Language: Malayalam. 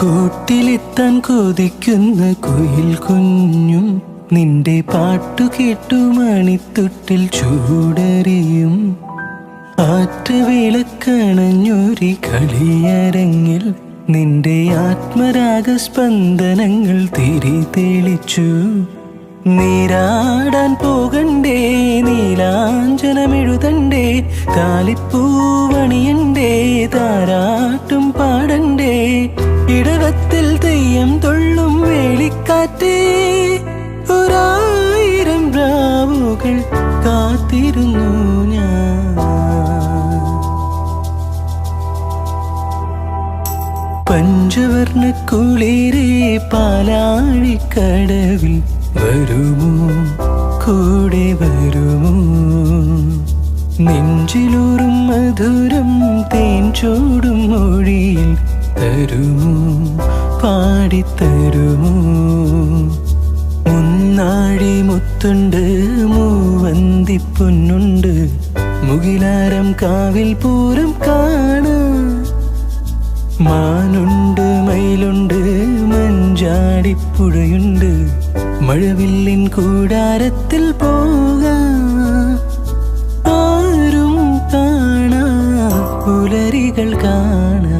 കൂട്ടിലെത്താൻ കൊതിക്കുന്ന കുയിൽ കുഞ്ഞും നിന്റെ പാട്ടു കേട്ടു മണിത്തൊട്ടിൽ ചൂടറിയും. ആറ്റുവിളക്കണഞ്ഞൊരി കളിയരങ്ങിൽ നിന്റെ ആത്മരാഗ സ്പന്ദനങ്ങൾ തിരി തെളിച്ചു. നീരാടാൻ പോകണ്ടേ നീലാഞ്ചനമെഴുതണ്ടേ താലിപ്പൂവണിയണ്ടേ താര ഇടവത്തിൽ തെയ്യം തൊള്ളും വേളിക്കാറ്റേ ഒരായിരം രാവുകൾ കാത്തിരുന്നു ഞാൻ. പഞ്ചവർണ കുളിരേ പാലാഴിക്കടവിൽ വരുമോ? കൂടെ വരുമോ? നെഞ്ചിലൂറും മധുരം തേൻ ചൂടും മൊഴിയിൽ തരുമോ? പാടിത്തരുമോ? മുന്നാഴി മുത്തുണ്ട് മൂവന്തി പൊന്നുണ്ട്. മുകിലാരം കാവിൽ പൂരം കാണാം. മാനുണ്ട് മയിലുണ്ട് മഞ്ചാടിപ്പുഴയുണ്ട് മഴവില്ലിൻ കൂടാരത്തിൽ പോകാം. ആരും കാണാ പുലരികൾ കാണാം.